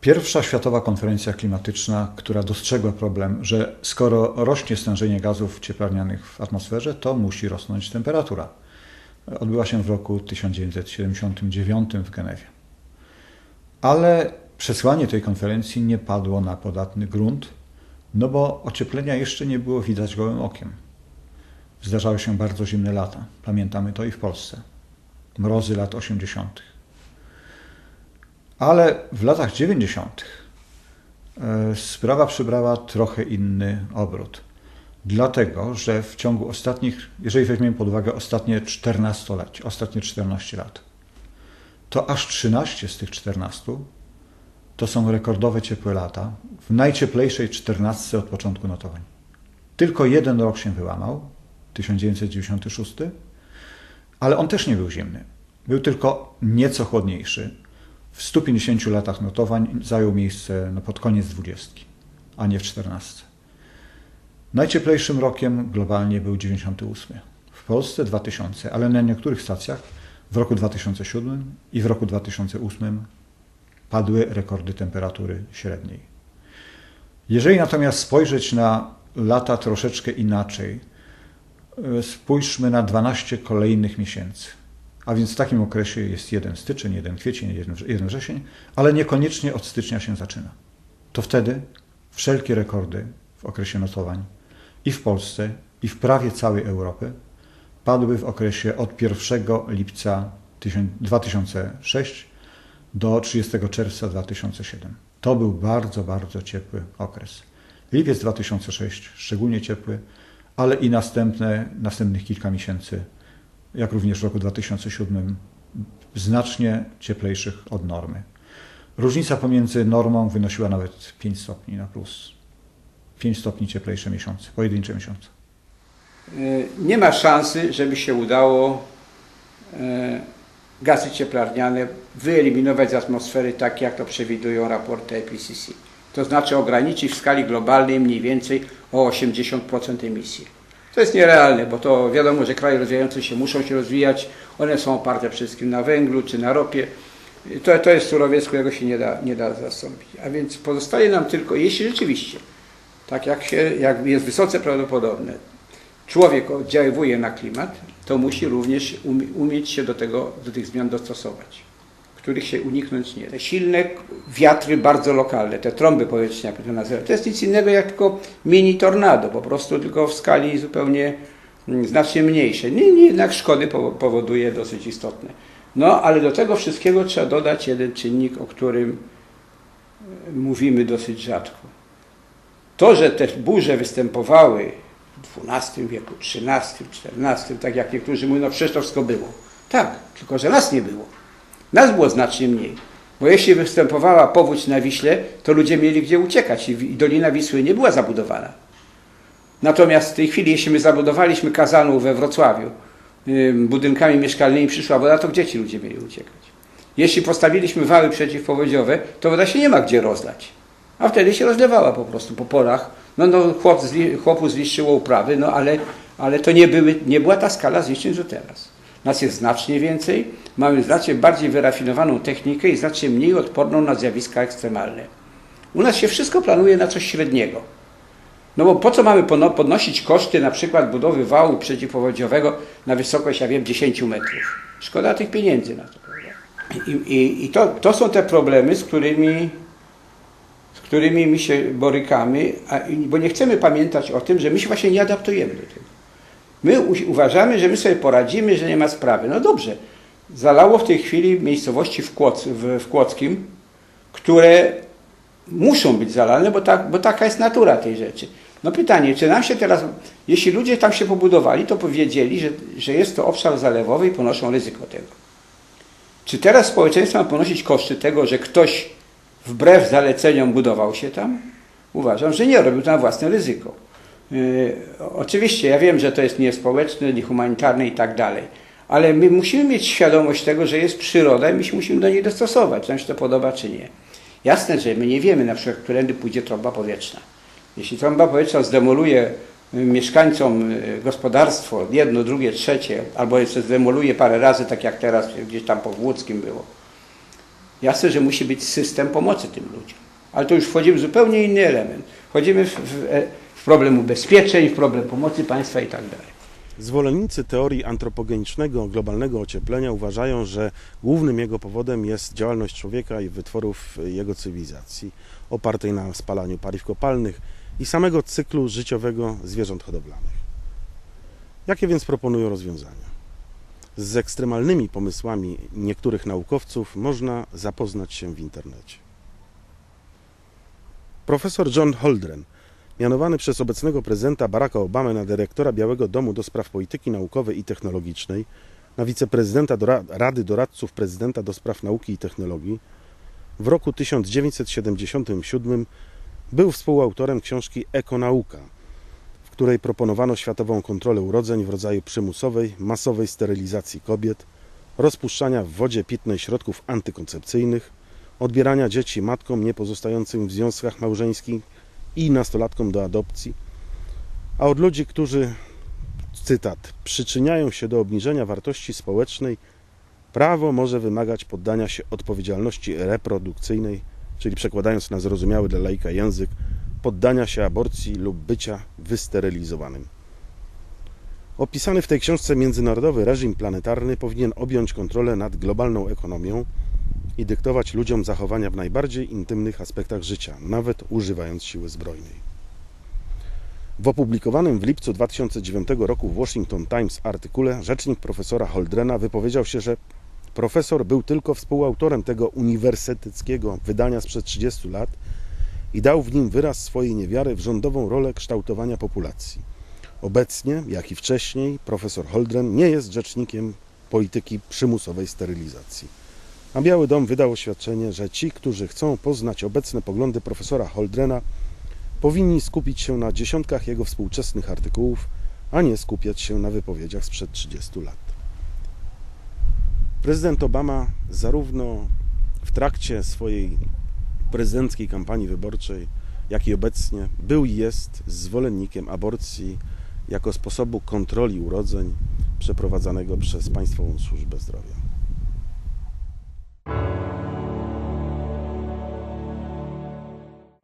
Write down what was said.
Pierwsza światowa konferencja klimatyczna, która dostrzegła problem, że skoro rośnie stężenie gazów cieplarnianych w atmosferze, to musi rosnąć temperatura. Odbyła się w roku 1979 w Genewie. Ale przesłanie tej konferencji nie padło na podatny grunt, no bo ocieplenia jeszcze nie było widać gołym okiem. Zdarzały się bardzo zimne lata. Pamiętamy to i w Polsce. Mrozy lat 80. Ale w latach 90. e, sprawa przybrała trochę inny obrót. Dlatego, że w ciągu ostatnich, jeżeli weźmiemy pod uwagę ostatnie 14 lat, ostatnie 14 lat, to aż 13 z tych 14 to są rekordowe ciepłe lata w najcieplejszej 14 od początku notowań. Tylko jeden rok się wyłamał, 1996, ale on też nie był zimny. Był tylko nieco chłodniejszy. W 150 latach notowań zajął miejsce no, pod koniec 20, a nie w 14. Najcieplejszym rokiem globalnie był 98. W Polsce 2000, ale na niektórych stacjach w roku 2007 i w roku 2008 padły rekordy temperatury średniej. Jeżeli natomiast spojrzeć na lata troszeczkę inaczej, e, spójrzmy na 12 kolejnych miesięcy. A więc w takim okresie jest jeden styczeń, jeden kwiecień, jeden, wrzesień, ale niekoniecznie od stycznia się zaczyna. To wtedy wszelkie rekordy w okresie notowań i w Polsce, i w prawie całej Europy padły w okresie od 1 lipca 2006 do 30 czerwca 2007. To był bardzo, bardzo ciepły okres. Lipiec 2006 szczególnie ciepły, ale i następne, następnych kilka miesięcy, jak również w roku 2007, znacznie cieplejszych od normy. Różnica pomiędzy normą wynosiła nawet 5 stopni na plus. 5 stopni cieplejsze miesiące, pojedyncze miesiące. Y, Nie ma szansy, żeby się udało e, gazy cieplarniane wyeliminować z atmosfery tak, jak to przewidują raporty IPCC. To znaczy ograniczyć w skali globalnej mniej więcej o 80% emisji. To jest nierealne, bo to wiadomo, że kraje rozwijające się muszą się rozwijać. One są oparte przede wszystkim na węglu czy na ropie. To, to jest surowiec, którego się nie da, nie da zastąpić. A więc pozostaje nam tylko, jeśli rzeczywiście, tak jak, się, jak jest wysoce prawdopodobne, człowiek oddziaływuje na klimat, to musi również umie- umieć się do, tego, do tych zmian dostosować, których się uniknąć nie. Te silne wiatry bardzo lokalne, te trąby powietrzne, jak to nazywa, to jest nic innego jak tylko mini tornado, po prostu tylko w skali zupełnie mm, znacznie mniejszej. Nie, nie, jednak szkody powo- powoduje dosyć istotne. No, ale do tego wszystkiego trzeba dodać jeden czynnik, o którym e, mówimy dosyć rzadko. To, że te burze występowały w XII wieku, XIII, XIV, tak jak niektórzy mówią, no przecież to wszystko było. Tak, tylko że nas nie było. Nas było znacznie mniej. Bo jeśli występowała powódź na Wiśle, to ludzie mieli gdzie uciekać i Dolina Wisły nie była zabudowana. Natomiast w tej chwili, jeśli my zabudowaliśmy kazanów we Wrocławiu budynkami mieszkalnymi, przyszła woda, to gdzie ci ludzie mieli uciekać? Jeśli postawiliśmy wały przeciwpowodziowe, to woda się nie ma gdzie rozlać. A wtedy się rozlewała po prostu po polach. No, no chłop zli, chłopu zniszczyło uprawy, no ale, ale to nie, były, nie była ta skala zniszczeń, co teraz. Nas jest znacznie więcej, mamy znacznie bardziej wyrafinowaną technikę i znacznie mniej odporną na zjawiska ekstremalne. U nas się wszystko planuje na coś średniego. No bo po co mamy podnosić koszty na przykład budowy wału przeciwpowodziowego na wysokość, ja wiem, 10 metrów? Szkoda tych pieniędzy na to. I, i, i to, to są te problemy, z którymi, którymi my się borykamy, bo nie chcemy pamiętać o tym, że my się właśnie nie adaptujemy do tego. My uważamy, że my sobie poradzimy, że nie ma sprawy. No dobrze, zalało w tej chwili miejscowości w, Kłoc, w, w Kłodzkim, które muszą być zalane, bo, tak, bo taka jest natura tej rzeczy. No pytanie, czy nam się teraz, jeśli ludzie tam się pobudowali, to powiedzieli, że, że jest to obszar zalewowy i ponoszą ryzyko tego. Czy teraz społeczeństwo ma ponosić koszty tego, że ktoś wbrew zaleceniom budował się tam? Uważam, że nie, robił to na własne ryzyko. Yy, oczywiście ja wiem, że to jest niespołeczne, niehumanitarne i tak dalej, ale my musimy mieć świadomość tego, że jest przyroda i my się musimy do niej dostosować, czy nam się to podoba, czy nie. Jasne, że my nie wiemy na przykład, którędy pójdzie trąba powietrzna. Jeśli trąba powietrzna zdemoluje y, mieszkańcom y, gospodarstwo, jedno, drugie, trzecie, albo jeszcze zdemoluje parę razy, tak jak teraz gdzieś tam po Włódzkim było, Jasne, że musi być system pomocy tym ludziom. Ale to już wchodzimy w zupełnie inny element. Wchodzimy w, w, w problem ubezpieczeń, w problem pomocy państwa i tak. Zwolennicy teorii antropogenicznego globalnego ocieplenia uważają, że głównym jego powodem jest działalność człowieka i wytworów jego cywilizacji, opartej na spalaniu paliw kopalnych i samego cyklu życiowego zwierząt hodowlanych. Jakie więc proponują rozwiązania? Z ekstremalnymi pomysłami niektórych naukowców można zapoznać się w internecie. Profesor John Holdren, mianowany przez obecnego prezydenta Baracka Obamy na dyrektora Białego Domu do spraw polityki naukowej i technologicznej, na wiceprezydenta Rady Doradców Prezydenta do spraw nauki i technologii, w roku 1977 był współautorem książki Ekonauka, w której proponowano światową kontrolę urodzeń w rodzaju przymusowej, masowej sterylizacji kobiet, rozpuszczania w wodzie pitnej środków antykoncepcyjnych, odbierania dzieci matkom niepozostającym w związkach małżeńskich i nastolatkom do adopcji, a od ludzi, którzy, cytat, przyczyniają się do obniżenia wartości społecznej, prawo może wymagać poddania się odpowiedzialności reprodukcyjnej, czyli przekładając na zrozumiały dla laika język, poddania się aborcji lub bycia wysterylizowanym. Opisany w tej książce międzynarodowy reżim planetarny powinien objąć kontrolę nad globalną ekonomią i dyktować ludziom zachowania w najbardziej intymnych aspektach życia, nawet używając siły zbrojnej. W opublikowanym w lipcu 2009 roku w Washington Times artykule rzecznik profesora Holdrena wypowiedział się, że profesor był tylko współautorem tego uniwersyteckiego wydania sprzed 30 lat i dał w nim wyraz swojej niewiary w rządową rolę kształtowania populacji. Obecnie, jak i wcześniej, profesor Holdren nie jest rzecznikiem polityki przymusowej sterylizacji. A Biały Dom wydał oświadczenie, że ci, którzy chcą poznać obecne poglądy profesora Holdrena, powinni skupić się na dziesiątkach jego współczesnych artykułów, a nie skupiać się na wypowiedziach sprzed 30 lat. Prezydent Obama zarówno w trakcie swojej prezydenckiej kampanii wyborczej, jak i obecnie był i jest zwolennikiem aborcji jako sposobu kontroli urodzeń przeprowadzanego przez Państwową Służbę Zdrowia.